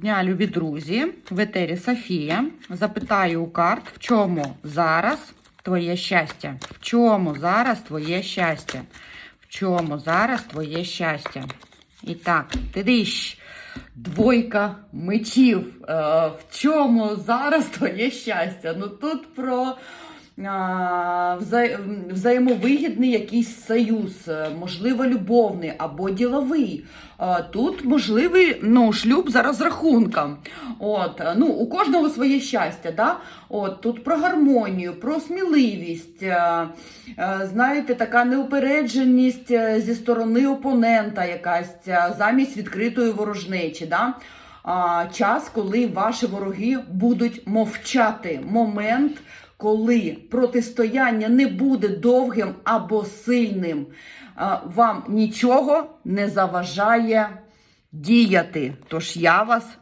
Дня, любі друзі, в етері Софія. Запитаю у карт, в чому зараз твоє щастя? В чому зараз твоє щастя? В чому зараз твоє щастя? І так, тидиш, двойка мечів. Е, в чому зараз твоє щастя? Ну тут про взаємовигідний якийсь союз, е, можливо, любовний або діловий. Тут можливий ну, шлюб за розрахунком. От, е, ну, у кожного своє щастя. Да? От, тут про гармонію, про сміливість, е, знаєте, така неупередженість зі сторони опонента, якась замість відкритої ворожнечі. Да? Час, коли ваші вороги будуть мовчати. Момент, коли протистояння не буде довгим або сильним. Вам нічого не заважає діяти. Тож я вас